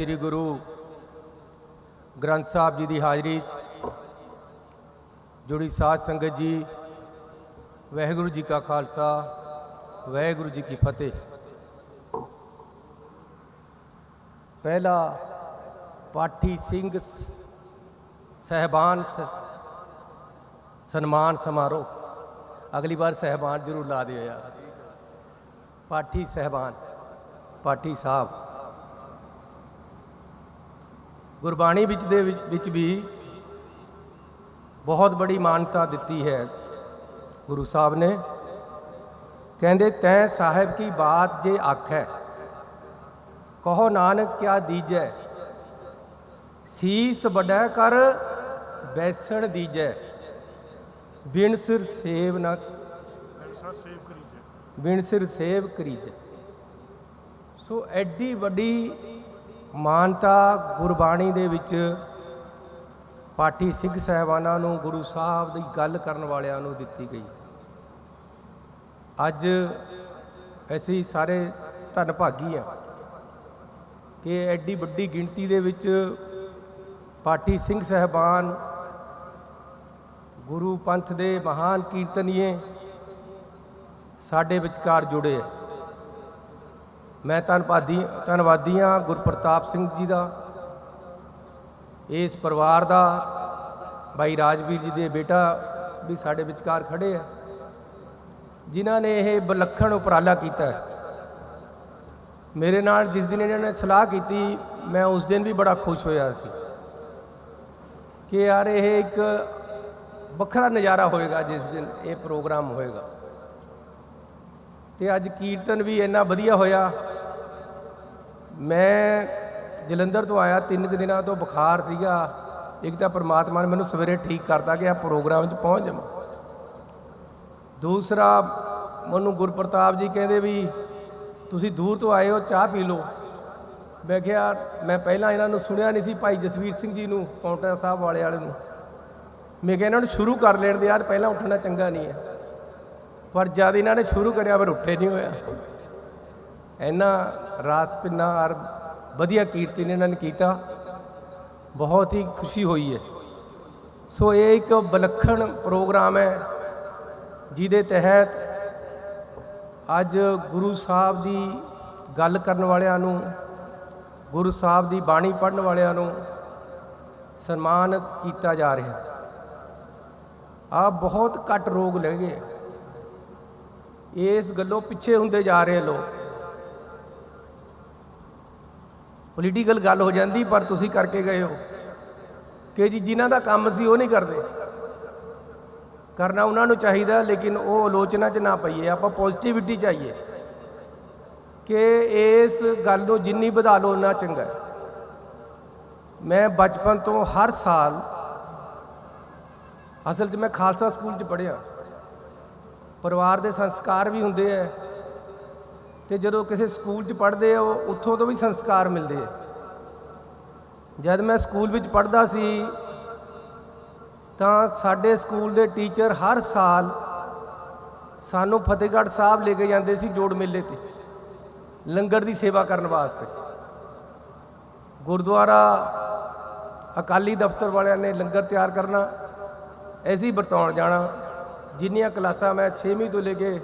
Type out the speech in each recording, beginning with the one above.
ਸ੍ਰੀ ਗੁਰੂ ਗ੍ਰੰਥ ਸਾਹਿਬ ਜੀ ਦੀ ਹਾਜ਼ਰੀ 'ਚ ਜੁੜੀ ਸਾਧ ਸੰਗਤ ਜੀ, ਵਾਹਿਗੁਰੂ ਜੀ ਕਾ ਖਾਲਸਾ, ਵਾਹਿਗੁਰੂ ਜੀ ਕੀ ਫਤਿਹ। ਪਹਿਲਾ ਪਾਠੀ ਸਿੰਘ ਸ- ਸਹਿਬਾਨ ਸਨਮਾਨ ਸਮਾਰੋਹ। ਅਗਲੀ ਵਾਰ ਸਹਿਬਾਨ ਜ਼ਰੂਰ ਲਾ ਦਿਓ ਯਾਰ। ਪਾਠੀ ਸਹਿਬਾਨ, ਪਾਠੀ ਸਾਹਿਬ। ਗੁਰਬਾਣੀ ਵਿੱਚ ਦੇ ਵਿੱਚ ਵੀ ਬਹੁਤ ਬੜੀ ਮਾਨਤਾ ਦਿੱਤੀ ਹੈ ਗੁਰੂ ਸਾਹਿਬ ਨੇ। ਕਹਿੰਦੇ ਤੈ ਸਾਹਿਬ ਕੀ ਬਾਤ ਜੇ ਆਖੈ ਕਹੋ ਨਾਨਕ ਕਿਆ ਦੀਜੈ? ਸੀਸ ਵੱਡਾ ਕਰ ਬੈਸਣ ਦੀਜੈ। ਬਿਨ ਸਿਰ ਸੇਵ ਨਾ ਬਿਨ ਸਿਰ ਸੇਵ ਕਰੀਜੈ। ਸੋ ਐਡੀ ਵੱਡੀ ਮਾਨਤਾ ਗੁਰਬਾਣੀ ਦੇ ਵਿੱਚ ਪਾਠੀ ਸਿੰਘ ਸਹਿਬਾਨਾਂ ਨੂੰ, ਗੁਰੂ ਸਾਹਿਬ ਦੀ ਗੱਲ ਕਰਨ ਵਾਲਿਆਂ ਨੂੰ ਦਿੱਤੀ ਗਈ। ਅੱਜ ਅਸੀਂ ਸਾਰੇ ਧੰਨ ਭਾਗੀ ਆ ਕਿ ਐਡੀ ਵੱਡੀ ਗਿਣਤੀ ਦੇ ਵਿੱਚ ਪਾਠੀ ਸਿੰਘ ਸਹਿਬਾਨ, ਗੁਰੂ ਪੰਥ ਦੇ ਮਹਾਨ ਕੀਰਤਨੀਏ ਸਾਡੇ ਵਿਚਕਾਰ ਜੁੜੇ ਆ। ਮੈਂ ਧੰਨਵਾਦੀ ਧੰਨਵਾਦੀ ਹਾਂ ਗੁਰਪ੍ਰਤਾਪ ਸਿੰਘ ਜੀ ਦਾ, ਇਸ ਪਰਿਵਾਰ ਦਾ ਭਾਈ ਰਾਜਵੀਰ ਜੀ ਦੇ ਬੇਟਾ ਵੀ ਸਾਡੇ ਵਿਚਕਾਰ ਖੜੇ ਆ, ਜਿਨ੍ਹਾਂ ਨੇ ਇਹ ਵਿਲੱਖਣ ਉਪਰਾਲਾ ਕੀਤਾ ਮੇਰੇ ਨਾਲ ਜਿਸ ਦਿਨ ਇਹਨਾਂ ਨੇ ਸਲਾਹ ਕੀਤੀ, ਮੈਂ ਉਸ ਦਿਨ ਵੀ ਬੜਾ ਖੁਸ਼ ਹੋਇਆ ਸੀ ਕਿ ਯਾਰ ਇਹ ਇੱਕ ਵੱਖਰਾ ਨਜ਼ਾਰਾ ਹੋਏਗਾ ਜਿਸ ਦਿਨ ਇਹ ਪ੍ਰੋਗਰਾਮ ਹੋਏਗਾ। ਤੇ ਅੱਜ ਕੀਰਤਨ ਵੀ ਇੰਨਾ ਵਧੀਆ ਹੋਇਆ। ਮੈਂ ਜਲੰਧਰ ਤੋਂ ਆਇਆ, ਤਿੰਨ ਕੁ ਦਿਨਾਂ ਤੋਂ ਬੁਖਾਰ ਸੀਗਾ। ਇੱਕ ਤਾਂ ਪ੍ਰਮਾਤਮਾ ਨੇ ਮੈਨੂੰ ਸਵੇਰੇ ਠੀਕ ਕਰਤਾ ਕਿ ਆ ਪ੍ਰੋਗਰਾਮ 'ਚ ਪਹੁੰਚ ਜਾਵਾਂ। ਦੂਸਰਾ, ਮੈਨੂੰ ਗੁਰਪ੍ਰਤਾਪ ਜੀ ਕਹਿੰਦੇ ਵੀ, ਤੁਸੀਂ ਦੂਰ ਤੋਂ ਆਏ ਹੋ, ਚਾਹ ਪੀ ਲਓ। ਮੈਂ ਕਿਹਾ, ਮੈਂ ਪਹਿਲਾਂ ਇਹਨਾਂ ਨੂੰ ਸੁਣਿਆ ਨਹੀਂ ਸੀ, ਭਾਈ ਜਸਵੀਰ ਸਿੰਘ ਜੀ ਨੂੰ ਪੌਂਟਾ ਸਾਹਿਬ ਵਾਲੇ ਵਾਲੇ ਨੂੰ। ਮੈਂ ਕਿਹਾ, ਇਹਨਾਂ ਨੂੰ ਸ਼ੁਰੂ ਕਰ ਲੈਣ ਦੇ ਯਾਰ, ਪਹਿਲਾਂ ਉੱਠਣਾ ਚੰਗਾ ਨਹੀਂ ਹੈ। ਪਰ ਜਦ ਇਹਨਾਂ ਨੇ ਸ਼ੁਰੂ ਕਰਿਆ ਫਿਰ ਉੱਠੇ ਨਹੀਂ ਹੋਇਆ। ਇਹਨਾਂ ਰਾਸ ਪਿੰਨਾ ਔਰ ਵਧੀਆ ਕੀਰਤਨ ਇਹਨਾਂ ਨੇ ਕੀਤਾ। ਬਹੁਤ ਹੀ ਖੁਸ਼ੀ ਹੋਈ ਹੈ। ਸੋ ਇਹ ਇੱਕ ਵਿਲੱਖਣ ਪ੍ਰੋਗਰਾਮ ਹੈ ਜਿਹਦੇ ਤਹਿਤ ਅੱਜ ਗੁਰੂ ਸਾਹਿਬ ਦੀ ਗੱਲ ਕਰਨ ਵਾਲਿਆਂ ਨੂੰ, ਗੁਰੂ ਸਾਹਿਬ ਦੀ ਬਾਣੀ ਪੜ੍ਹਨ ਵਾਲਿਆਂ ਨੂੰ ਸਨਮਾਨਿਤ ਕੀਤਾ ਜਾ ਰਿਹਾ। ਆ ਬਹੁਤ ਘੱਟ ਰੋਗ ਲੈ ਗਏ। ਇਸ ਗੱਲੋਂ ਪਿੱਛੇ ਹੁੰਦੇ ਜਾ ਰਹੇ ਲੋਕ। ਪੋਲੀਟੀਕਲ ਗੱਲ ਹੋ ਜਾਂਦੀ, ਪਰ ਤੁਸੀਂ ਕਰਕੇ ਗਏ ਹੋ। ਕਿ ਜੀ ਜਿਨ੍ਹਾਂ ਦਾ ਕੰਮ ਸੀ ਉਹ ਨਹੀਂ ਕਰਦੇ। ਕਰਨਾ ਉਹਨਾਂ ਨੂੰ ਚਾਹੀਦਾ, ਲੇਕਿਨ ਉਹ ਆਲੋਚਨਾ 'ਚ ਨਾ ਪਈਏ। ਆਪਾਂ ਪੋਜ਼ਿਟਿਵਿਟੀ ਚਾਹੀਏ ਕਿ ਇਸ ਗੱਲ ਨੂੰ ਜਿੰਨੀ ਵਧਾ ਲਓ ਉਨਾ ਚੰਗਾ ਹੈ। ਮੈਂ ਬਚਪਨ ਤੋਂ ਹਰ ਸਾਲ, ਅਸਲ 'ਚ ਮੈਂ ਖਾਲਸਾ ਸਕੂਲ 'ਚ ਪੜ੍ਹਿਆ। ਪਰਿਵਾਰ ਦੇ ਸੰਸਕਾਰ ਵੀ ਹੁੰਦੇ ਐ ਤੇ ਜਦੋਂ ਕਿਸੇ ਸਕੂਲ 'ਚ ਪੜ੍ਹਦੇ ਆ, ਉਹ ਉੱਥੋਂ ਤੋਂ ਵੀ ਸੰਸਕਾਰ ਮਿਲਦੇ ਆ। ਜਦ ਮੈਂ ਸਕੂਲ ਵਿੱਚ ਪੜ੍ਹਦਾ ਸੀ, ਤਾਂ ਸਾਡੇ ਸਕੂਲ ਦੇ ਟੀਚਰ ਹਰ ਸਾਲ ਸਾਨੂੰ ਫਤਿਹਗੜ੍ਹ ਸਾਹਿਬ ਲੈ ਕੇ ਜਾਂਦੇ ਸੀ ਜੋੜ ਮੇਲੇ ਤੇ, ਲੰਗਰ ਦੀ ਸੇਵਾ ਕਰਨ ਵਾਸਤੇ। ਗੁਰਦੁਆਰਾ, ਅਕਾਲੀ ਦਫ਼ਤਰ ਵਾਲਿਆਂ ਨੇ ਲੰਗਰ ਤਿਆਰ ਕਰਨਾ ਐਸੀ ਵਰਤਾਉਣ ਜਾਣਾ। ਜਿੰਨੀਆਂ ਕਲਾਸਾਂ ਮੈਂ 6ਵੀਂ ਤੋਂ ਲੈ ਕੇ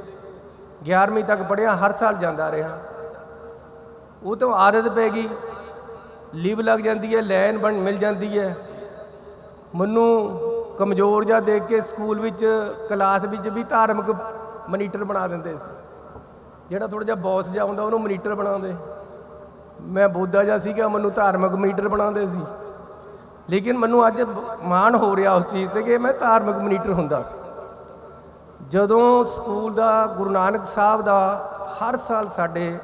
11ਵੀਂ ਤੱਕ ਪੜ੍ਹਿਆ, ਹਰ ਸਾਲ ਜਾਂਦਾ ਰਿਹਾ। ਉਹ ਤੋਂ ਆਦਤ ਪੈ ਗਈ। ਲੀਵ ਲੱਗ ਜਾਂਦੀ ਹੈ, ਲਾਈਨ ਬਣ, ਮਿਲ ਜਾਂਦੀ ਹੈ। ਮੈਨੂੰ ਕਮਜ਼ੋਰ ਜਿਹਾ ਦੇਖ ਕੇ ਸਕੂਲ ਵਿੱਚ, ਕਲਾਸ ਵਿੱਚ ਵੀ ਧਾਰਮਿਕ ਮਨੀਟਰ ਬਣਾ ਦਿੰਦੇ ਸੀ। ਜਿਹੜਾ ਥੋੜਾ ਜਿਹਾ ਬੌਸ ਜਿਹਾ ਹੁੰਦਾ, ਉਹਨੂੰ ਮਨੀਟਰ ਬਣਾਉਂਦੇ। ਮੈਂ ਬੋਧਾ ਜਿਹਾ ਸੀਗਾ, ਮੈਨੂੰ ਧਾਰਮਿਕ ਮਨੀਟਰ ਬਣਾਉਂਦੇ ਸੀ। ਲੇਕਿਨ ਮੈਨੂੰ ਅੱਜ ਮਾਣ ਹੋ ਰਿਹਾ ਉਸ ਚੀਜ਼ ਤੇ ਕਿ ਮੈਂ ਧਾਰਮਿਕ ਮਨੀਟਰ ਹੁੰਦਾ ਸੀ। ਜਦੋਂ ਸਕੂਲ ਦਾ ਗੁਰੂ ਨਾਨਕ ਸਾਹਿਬ ਦਾ ਹਰ ਸਾਲ ਸਾਡੇ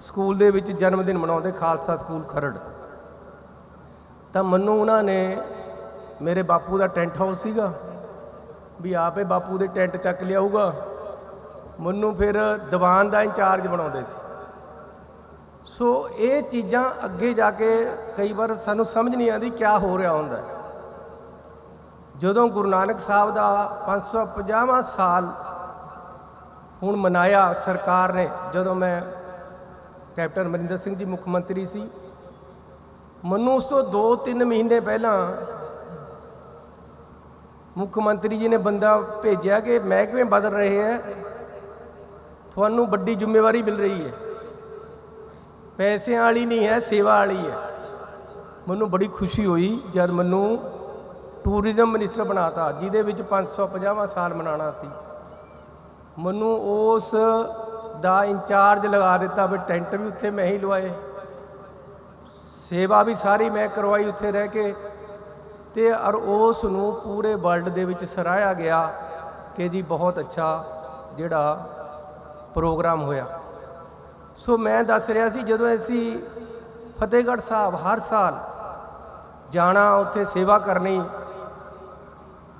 ਸਕੂਲ ਦੇ ਵਿੱਚ ਜਨਮ ਦਿਨ ਮਨਾਉਂਦੇ ਖਾਲਸਾ ਸਕੂਲ ਖਰੜ, ਤਾਂ ਮੈਨੂੰ ਉਹਨਾਂ ਨੇ ਮੇਰੇ ਬਾਪੂ ਦਾ ਟੈਂਟ ਹਾਊਸ ਸੀਗਾ, ਵੀ ਆਪੇ ਬਾਪੂ ਦੇ ਟੈਂਟ ਚੱਕ ਲਿਆਊਗਾ। ਮੈਨੂੰ ਫਿਰ ਦੀਵਾਨ ਦਾ ਇੰਚਾਰਜ ਬਣਾਉਂਦੇ ਸੀ। ਸੋ ਇਹ ਚੀਜ਼ਾਂ ਅੱਗੇ ਜਾ ਕੇ ਕਈ ਵਾਰ ਸਾਨੂੰ ਸਮਝ ਨਹੀਂ ਆਉਂਦੀ ਕੀ ਹੋ ਰਿਹਾ ਹੁੰਦਾ। ਜਦੋਂ ਗੁਰੂ ਨਾਨਕ ਸਾਹਿਬ ਦਾ 550ਵਾਂ ਸਾਲ ਹੁਣ ਮਨਾਇਆ ਸਰਕਾਰ ਨੇ, ਜਦੋਂ ਮੈਂ ਕੈਪਟਨ ਅਮਰਿੰਦਰ ਸਿੰਘ ਜੀ ਮੁੱਖ ਮੰਤਰੀ ਸੀ, ਮੈਨੂੰ ਉਸ ਤੋਂ 2-3 ਮਹੀਨੇ ਪਹਿਲਾਂ ਮੁੱਖ ਮੰਤਰੀ ਜੀ ਨੇ ਬੰਦਾ ਭੇਜਿਆ ਕਿ ਮਹਿਕਮੇ ਬਦਲ ਰਹੇ ਹੈ, ਤੁਹਾਨੂੰ ਵੱਡੀ ਜ਼ਿੰਮੇਵਾਰੀ ਮਿਲ ਰਹੀ ਹੈ। ਪੈਸਿਆਂ ਵਾਲੀ ਨਹੀਂ ਹੈ, ਸੇਵਾ ਵਾਲੀ ਹੈ। ਮੈਨੂੰ ਬੜੀ ਖੁਸ਼ੀ ਹੋਈ ਜਦ ਮੈਨੂੰ ਟੂਰਿਜ਼ਮ ਮਿਨਿਸਟਰ ਬਣਾਤਾ, ਜਿਹਦੇ ਵਿੱਚ 550ਵਾਂ ਸਾਲ ਮਨਾਉਣਾ ਸੀ। ਮੈਨੂੰ ਉਸ ਦਾ ਇੰਚਾਰਜ ਲਗਾ ਦਿੱਤਾ ਵੀ ਟੈਂਟ ਵੀ ਉੱਥੇ ਮੈਂ ਹੀ ਲਵਾਏ। ਸੇਵਾ ਵੀ ਸਾਰੀ ਮੈਂ ਕਰਵਾਈ ਉੱਥੇ ਰਹਿ ਕੇ। ਤੇ ਔਰ ਉਸ ਨੂੰ ਪੂਰੇ ਵਰਲਡ ਦੇ ਵਿੱਚ ਸਰਾਇਆ ਗਿਆ ਕਿ ਜੀ ਬਹੁਤ ਅੱਛਾ ਜਿਹੜਾ ਪ੍ਰੋਗਰਾਮ ਹੋਇਆ। ਸੋ ਮੈਂ ਦੱਸ ਰਿਹਾ ਸੀ, ਜਦੋਂ ਅਸੀਂ ਫਤਿਹਗੜ੍ਹ ਸਾਹਿਬ ਹਰ ਸਾਲ ਜਾਣਾ, ਉੱਥੇ ਸੇਵਾ ਕਰਨੀ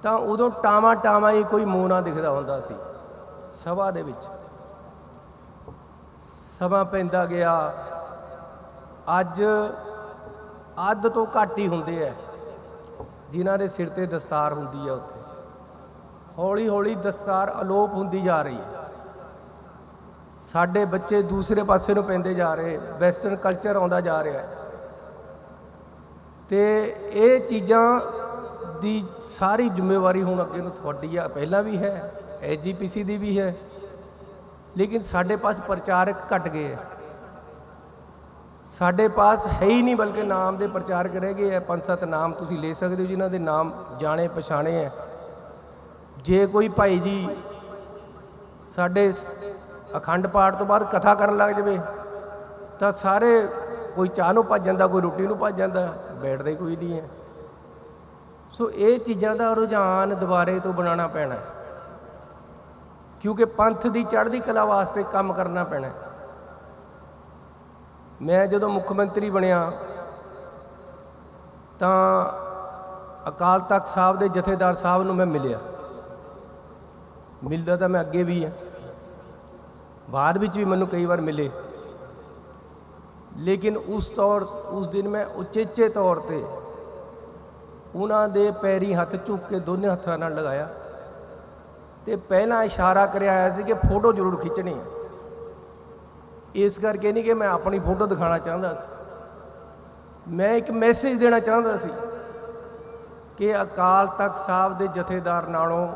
ਤਾਂ ਉਦੋਂ ਟਾਵਾਂ ਟਾਵਾਂ ਹੀ ਕੋਈ ਮੂੰਹ ਨਾ ਦਿਖਦਾ ਹੁੰਦਾ ਸੀ। ਸਭਾ ਦੇ ਵਿੱਚ। ਸਮਾਂ ਪੈਂਦਾ ਗਿਆ। ਅੱਜ ਅੱਧ ਤੋਂ ਘੱਟ ਹੀ ਹੁੰਦੇ ਐ ਜਿਨ੍ਹਾਂ ਦੇ ਸਿਰ ਤੇ ਦਸਤਾਰ ਹੁੰਦੀ ਹੈ ਉੱਥੇ। ਹੌਲੀ ਹੌਲੀ ਦਸਤਾਰ ਅਲੋਪ ਹੁੰਦੀ ਜਾ ਰਹੀ ਹੈ। ਸਾਡੇ ਬੱਚੇ ਦੂਸਰੇ ਪਾਸੇ ਨੂੰ ਪੈਂਦੇ ਜਾ ਰਹੇ। ਵੈਸਟਰਨ ਕਲਚਰ ਆਉਂਦਾ ਜਾ ਰਿਹਾ। ਹੈ ਤੇ ਇਹ ਚੀਜ਼ਾਂ ਦੀ ਸਾਰੀ ਜ਼ਿੰਮੇਵਾਰੀ ਹੁਣ ਅੱਗੇ ਨੂੰ ਤੁਹਾਡੀ ਆ, ਪਹਿਲਾਂ ਵੀ ਹੈ ਐਜੀਪੀਸੀ ਦੀ ਵੀ ਹੈ, ਲੇਕਿਨ ਸਾਡੇ ਪਾਸ ਪ੍ਰਚਾਰਕ ਘਟ ਗਏ ਹੈ ਸਾਡੇ ਪਾਸ ਹੈ ਹੀ ਨਹੀਂ ਬਲਕਿ ਨਾਮ ਦੇ ਪ੍ਰਚਾਰਕ ਰਹਿ ਗਏ ਹੈ ਪੰਜ ਸੱਤ ਨਾਮ ਤੁਸੀਂ ਲੈ ਸਕਦੇ ਹੋ ਜਿਨ੍ਹਾਂ ਦੇ ਨਾਮ ਜਾਣੇ ਪਛਾਣੇ ਹੈ ਜੇ ਕੋਈ ਭਾਈ ਜੀ ਸਾਡੇ ਅਖੰਡ ਪਾਠ ਤੋਂ ਬਾਅਦ ਕਥਾ ਕਰਨ ਲੱਗ ਜਾਵੇ, ਤਾਂ ਸਾਰੇ ਕੋਈ ਚਾਹ ਨੂੰ ਭੱਜ ਜਾਂਦਾ, ਕੋਈ ਰੋਟੀ ਨੂੰ ਭੱਜ ਜਾਂਦਾ, ਬੈਠਦਾ ਹੀ ਕੋਈ ਨਹੀਂ ਹੈ। ਸੋ ਇਹ ਚੀਜ਼ਾਂ ਦਾ ਰੁਝਾਨ ਦੁਬਾਰੇ ਤੋਂ ਬਣਾਉਣਾ ਪੈਣਾ ਕਿਉਂਕਿ ਪੰਥ ਦੀ ਚੜ੍ਹਦੀ ਕਲਾ ਵਾਸਤੇ ਕੰਮ ਕਰਨਾ ਪੈਣਾ ਮੈਂ ਜਦੋਂ ਮੁੱਖ ਮੰਤਰੀ ਬਣਿਆ, ਤਾਂ ਅਕਾਲ ਤਖਤ ਸਾਹਿਬ ਦੇ ਜਥੇਦਾਰ ਸਾਹਿਬ ਨੂੰ ਮੈਂ ਮਿਲਿਆ। ਮਿਲਦਾ ਤਾਂ ਮੈਂ ਅੱਗੇ ਵੀ ਆ ਬਾਅਦ ਵਿੱਚ ਵੀ ਮੈਨੂੰ ਕਈ ਵਾਰ ਮਿਲੇ। ਲੇਕਿਨ ਉਸ ਤੌਰ, ਉਸ ਦਿਨ ਮੈਂ ਉਚੇਚੇ ਤੌਰ ਤੇ ਉਹਨਾਂ ਦੇ ਪੈਰੀ ਹੱਥ ਝੁੱਕ ਕੇ ਦੋਨੇ ਹੱਥਾਂ ਨਾਲ ਲਗਾਇਆ ਤੇ ਪਹਿਲਾਂ ਇਸ਼ਾਰਾ ਕਰਿਆ ਆਇਆ ਸੀ ਕਿ ਫੋਟੋ ਜ਼ਰੂਰ ਖਿੱਚਣੀ ਇਸ ਕਰਕੇ ਨਹੀਂ ਕਿ ਮੈਂ ਆਪਣੀ ਫੋਟੋ ਦਿਖਾਣਾ ਚਾਹੁੰਦਾ ਸੀ। ਮੈਂ ਇੱਕ ਮੈਸੇਜ ਦੇਣਾ ਚਾਹੁੰਦਾ ਸੀ ਕਿ ਅਕਾਲ ਤਖਤ ਸਾਹਿਬ ਦੇ ਜਥੇਦਾਰ ਨਾਲੋਂ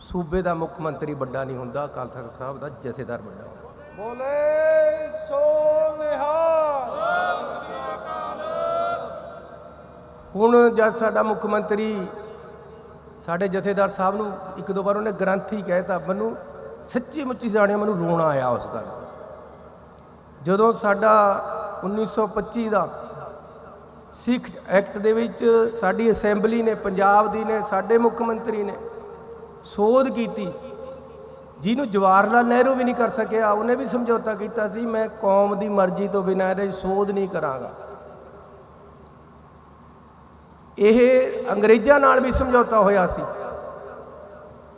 ਸੂਬੇ ਦਾ ਮੁੱਖ ਮੰਤਰੀ ਵੱਡਾ ਨਹੀਂ ਹੁੰਦਾ, ਅਕਾਲ ਤਖਤ ਸਾਹਿਬ ਦਾ ਜਥੇਦਾਰ ਵੱਡਾ ਹੁੰਦਾ। ਬੋਲੇ! ਹੁਣ ਜਦ ਸਾਡਾ ਮੁੱਖ ਮੰਤਰੀ, ਸਾਡੇ ਜਥੇਦਾਰ ਸਾਹਿਬ ਨੂੰ ਇੱਕ ਦੋ ਵਾਰ ਉਹਨੇ ਗ੍ਰੰਥੀ ਕਹਿਤਾ ਮੈਨੂੰ ਸੱਚੀ ਮੁੱਚੀ ਜਾਣਿਆ ਮੈਨੂੰ ਰੋਣਾ ਆਇਆ ਉਸ ਗੱਲ ਜਦੋਂ ਸਾਡਾ 1925 ਦਾ ਸਿੱਖ ਐਕਟ ਦੇ ਵਿੱਚ ਸਾਡੀ ਅਸੈਂਬਲੀ ਨੇ, ਪੰਜਾਬ ਦੀ ਨੇ, ਸਾਡੇ ਮੁੱਖ ਮੰਤਰੀ ਨੇ ਸੋਧ ਕੀਤੀ, ਜਿਹਨੂੰ ਜਵਾਹਰ ਲਾਲ ਨਹਿਰੂ ਵੀ ਨਹੀਂ ਕਰ ਸਕਿਆ, ਉਹਨੇ ਵੀ ਸਮਝੌਤਾ ਕੀਤਾ ਸੀ, ਮੈਂ ਕੌਮ ਦੀ ਮਰਜ਼ੀ ਤੋਂ ਬਿਨਾਂ ਇਹਦੇ 'ਚ ਸੋਧ ਨਹੀਂ ਕਰਾਂਗਾ। ਇਹ ਅੰਗਰੇਜ਼ਾਂ ਨਾਲ ਵੀ ਸਮਝੌਤਾ ਹੋਇਆ ਸੀ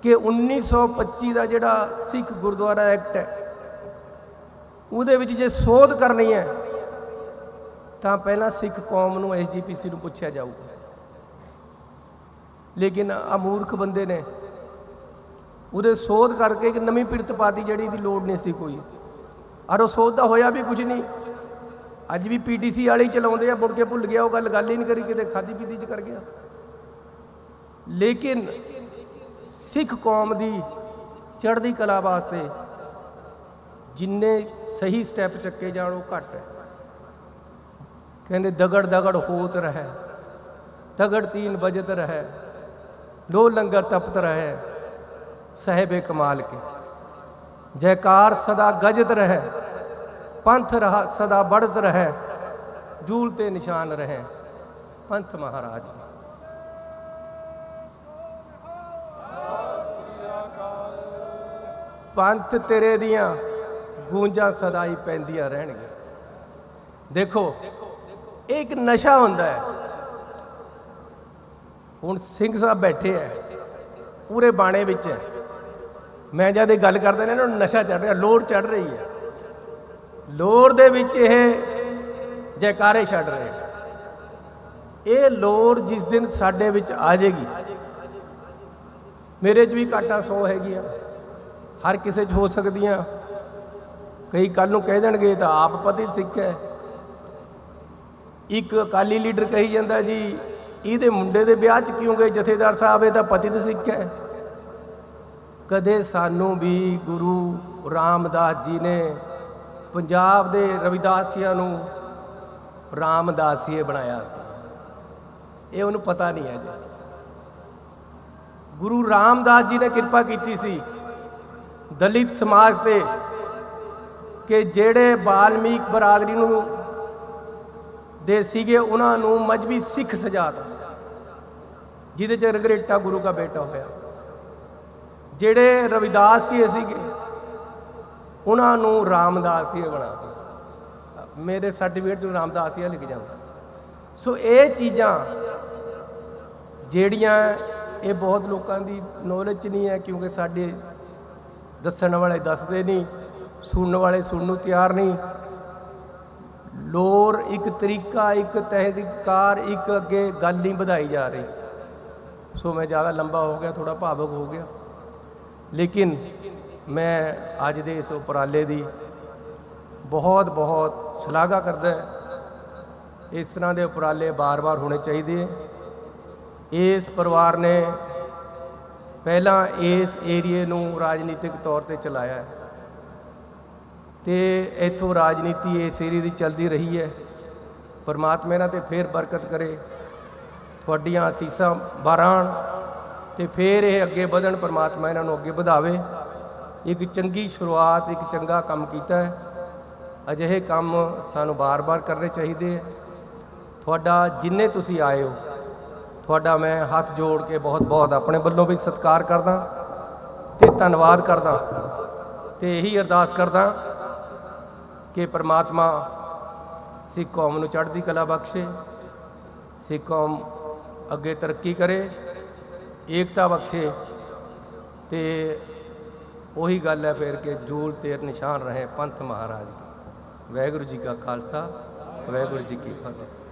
ਕਿ 1925 ਦਾ ਜਿਹੜਾ ਸਿੱਖ ਗੁਰਦੁਆਰਾ ਐਕਟ ਹੈ, ਉਹਦੇ ਵਿੱਚ ਜੇ ਸੋਧ ਕਰਨੀ ਹੈ, ਤਾਂ ਪਹਿਲਾਂ ਸਿੱਖ ਕੌਮ ਨੂੰ ਐਸਜੀਪੀਸੀ ਨੂੰ ਪੁੱਛਿਆ ਜਾਊਗਾ ਲੇਕਿਨ ਅਮੂਰਖ ਬੰਦੇ ਨੇ ਉਹਦੇ ਸੋਧ ਕਰਕੇ ਇੱਕ ਨਵੀਂ ਪਿਰਤ ਪਾਤੀ ਜਿਹੜੀ ਦੀ ਲੋੜ ਨਹੀਂ ਸੀ ਕੋਈ। ਔਰ ਉਹ ਸੋਧ ਦਾ ਹੋਇਆ ਵੀ ਕੁਝ ਨਹੀਂ। ਅੱਜ ਵੀ ਪੀਟੀਸੀ ਵਾਲੇ ਹੀ ਚਲਾਉਂਦੇ ਆ ਮੁੜ ਕੇ ਭੁੱਲ ਗਿਆ, ਉਹ ਗੱਲ ਗੱਲ ਹੀ ਨਹੀਂ ਕਰੀ ਕਿਤੇ ਖਾਦੀ ਪੀਤੀ ਚ ਕਰ ਗਿਆ। ਲੇਕਿਨ ਸਿੱਖ ਕੌਮ ਦੀ ਚੜ੍ਹਦੀ ਕਲਾ ਵਾਸਤੇ ਜਿੰਨੇ ਸਹੀ ਸਟੈਪ ਚੱਕੇ ਜਾਣ, ਉਹ ਘੱਟ ਹੈ। ਕਹਿੰਦੇ ਦਗੜ ਦਗੜ ਹੋਤ ਰਹਿ, ਦਗੜ ਤੀਨ ਬਜਤ ਰਹਿ ਲੋ ਲੰਗਰ ਤਪਤ ਰਹਿ, ਸਹਿਬੇ ਕਮਾਲ ਕੇ। ਜੈਕਾਰ ਸਦਾ ਗਜਤ ਰਹਿ। ਪੰਥ ਰਹਾ, ਸਦਾ ਬੜਤ ਰਹੇ, ਜੂਲ ਤੇ ਨਿਸ਼ਾਨ ਰਹੇ, ਪੰਥ ਮਹਾਰਾਜ। ਪੰਥ ਤੇਰੇ ਦੀਆਂ ਗੂੰਜਾਂ ਸਦਾ ਹੀ ਪੈਂਦੀਆਂ ਰਹਿਣਗੀਆਂ। ਦੇਖੋ ਇੱਕ ਨਸ਼ਾ ਹੁੰਦਾ ਹੈ। ਹੁਣ ਸਿੰਘ ਸਾਹਿਬ ਬੈਠੇ ਐ ਪੂਰੇ ਬਾਣੇ ਵਿੱਚ ਮੈਂ ਜਦ ਇਹ ਗੱਲ ਕਰਦਾ ਇਹਨਾਂ ਨੂੰ ਨਸ਼ਾ ਚੜ ਰਿਹਾ, ਲੋੜ ਚੜ ਰਹੀ ਹੈ। ਲੋਰ ਦੇ ਵਿੱਚ ਇਹ ਜੈਕਾਰੇ ਛੱਡ ਰਹੇ ਇਹ ਲੋੜ ਜਿਸ ਦਿਨ ਸਾਡੇ ਵਿੱਚ ਆ ਜਾਏਗੀ, ਮੇਰੇ 'ਚ ਵੀ ਕਾਟਾ ਸੌ ਹੈਗੀ ਆ ਹਰ ਕਿਸੇ 'ਚ ਹੋ ਸਕਦੀਆਂ। ਕਈ ਕੱਲ ਨੂੰ ਕਹਿ ਦੇਣਗੇ ਤਾਂ ਆਪ ਪਤੀ ਸਿੱਖ ਹੈ। ਇੱਕ ਅਕਾਲੀ ਲੀਡਰ ਕਹੀ ਜਾਂਦਾ ਜੀ, ਇਹਦੇ ਮੁੰਡੇ ਦੇ ਵਿਆਹ 'ਚ ਕਿਉਂ ਗਏ ਜਥੇਦਾਰ ਸਾਹਿਬ? ਇਹ ਤਾਂ ਪਤਿਤ ਸਿੱਖ ਹੈ। ਕਦੇ ਸਾਨੂੰ ਵੀ ਗੁਰੂ ਰਾਮਦਾਸ ਜੀ ਨੇ ਪੰਜਾਬ ਦੇ ਰਵਿਦਾਸੀਆਂ ਨੂੰ ਰਾਮਦਾਸੀਏ ਬਣਾਇਆ ਸੀ। ਇਹ ਉਹਨੂੰ ਪਤਾ ਨਹੀਂ ਹੈ ਜੀ। ਗੁਰੂ ਰਾਮਦਾਸ ਜੀ ਨੇ ਕਿਰਪਾ ਕੀਤੀ ਸੀ ਦਲਿਤ ਸਮਾਜ ਤੇ ਕਿ ਜਿਹੜੇ ਬਾਲਮੀਕ ਬਰਾਦਰੀ ਨੂੰ ਦੇ ਸੀਗੇ, ਉਹਨਾਂ ਨੂੰ ਮਜਬੀ ਸਿੱਖ ਸਜਾਤਾ ਜਿਹਦੇ ਚ ਰਗਰੇਟਾ ਗੁਰੂ ਦਾ ਬੇਟਾ ਹੋਇਆ। ਜਿਹੜੇ ਰਵਿਦਾਸ ਸੀ ਸੀਗੇ ਉਹਨਾਂ ਨੂੰ ਰਾਮਦਾਸੀਏ ਬਣਾਤਾ ਮੇਰੇ ਸਰਟੀਫਿਕੇਟ 'ਚ ਰਾਮਦਾਸੀਆ ਲਿਖ ਜਾਂਦਾ। ਸੋ ਇਹ ਚੀਜ਼ਾਂ ਜਿਹੜੀਆਂ ਇਹ ਬਹੁਤ ਲੋਕਾਂ ਦੀ ਨੌਲੇਜ 'ਚ ਨਹੀਂ ਹੈ, ਕਿਉਂਕਿ ਸਾਡੇ ਦੱਸਣ ਵਾਲੇ ਦੱਸਦੇ ਨਹੀਂ, ਸੁਣਨ ਵਾਲੇ ਸੁਣਨ ਨੂੰ ਤਿਆਰ ਨਹੀਂ। ਲੋਰ ਇੱਕ ਤਰੀਕਾ, ਇੱਕ ਤਹਿਰੀਕਾਰ ਇੱਕ ਅੱਗੇ ਗੱਲ ਨਹੀਂ ਵਧਾਈ ਜਾ ਰਹੀ। ਸੋ ਮੈਂ ਜ਼ਿਆਦਾ ਲੰਬਾ ਹੋ ਗਿਆ ਥੋੜਾ ਭਾਵਕ ਹੋ ਗਿਆ। ਲੇਕਿਨ ਮੈਂ ਅੱਜ ਦੇ ਇਸ ਉਪਰਾਲੇ ਦੀ ਬਹੁਤ ਬਹੁਤ ਸ਼ਲਾਘਾ ਕਰਦਾ ਇਸ ਤਰ੍ਹਾਂ ਦੇ ਉਪਰਾਲੇ ਬਾਰ-ਬਾਰ ਹੋਣੇ ਚਾਹੀਦੇ ਇਸ ਪਰਿਵਾਰ ਨੇ ਪਹਿਲਾਂ ਇਸ ਏਰੀਏ ਨੂੰ ਰਾਜਨੀਤਿਕ ਤੌਰ ਤੇ ਚਲਾਇਆ ਹੈ ਤੇ ਇਥੋਂ ਰਾਜਨੀਤੀ ਇਸ ਏਰੀਏ ਦੀ ਚੱਲਦੀ ਰਹੀ ਹੈ। ਪਰਮਾਤਮਾ ਇਹਨਾਂ ਤੇ ਫੇਰ ਬਰਕਤ ਕਰੇ, ਤੁਹਾਡੀਆਂ ਅਸੀਸਾਂ ਬਾਰਾਣ ਤੇ ਫੇਰ ਇਹ ਅੱਗੇ ਵਧਣ, ਪਰਮਾਤਮਾ ਇਹਨਾਂ ਨੂੰ ਅੱਗੇ ਵਧਾਵੇ। ਇੱਕ ਚੰਗੀ ਸ਼ੁਰੂਆਤ, ਇੱਕ ਚੰਗਾ ਕੰਮ ਕੀਤਾ ਹੈ। ਅਜਿਹੇ ਕੰਮ ਸਾਨੂੰ ਬਾਰ-ਬਾਰ ਕਰਨੇ ਚਾਹੀਦੇ ਹੈ। ਤੁਹਾਡਾ ਜਿੰਨੇ ਤੁਸੀਂ ਆਏ ਹੋ, ਤੁਹਾਡਾ ਮੈਂ ਹੱਥ ਜੋੜ ਕੇ ਬਹੁਤ-ਬਹੁਤ ਆਪਣੇ ਵੱਲੋਂ ਵੀ ਸਤਿਕਾਰ ਕਰਦਾ ਤੇ ਧੰਨਵਾਦ ਕਰਦਾ ਤੇ ਇਹੀ ਅਰਦਾਸ ਕਰਦਾ ਕਿ ਪ੍ਰਮਾਤਮਾ ਸਿੱਖ ਕੌਮ ਨੂੰ ਚੜ੍ਹਦੀ ਕਲਾ ਬਖਸ਼ੇ, ਸਿੱਖ ਕੌਮ ਅੱਗੇ ਤਰੱਕੀ ਕਰੇ, ਏਕਤਾ ਬਖਸ਼ੇ ਤੇ ਉਹੀ ਗੱਲ ਹੈ ਫਿਰ ਕਿ ਜੂਲ ਤੇਰ ਨਿਸ਼ਾਨ ਰਹੇ ਪੰਥ ਮਹਾਰਾਜ ਕੀ। ਵਾਹਿਗੁਰੂ ਜੀ ਕਾ ਖਾਲਸਾ, ਵਾਹਿਗੁਰੂ ਜੀ ਕੀ ਫਤਿਹ।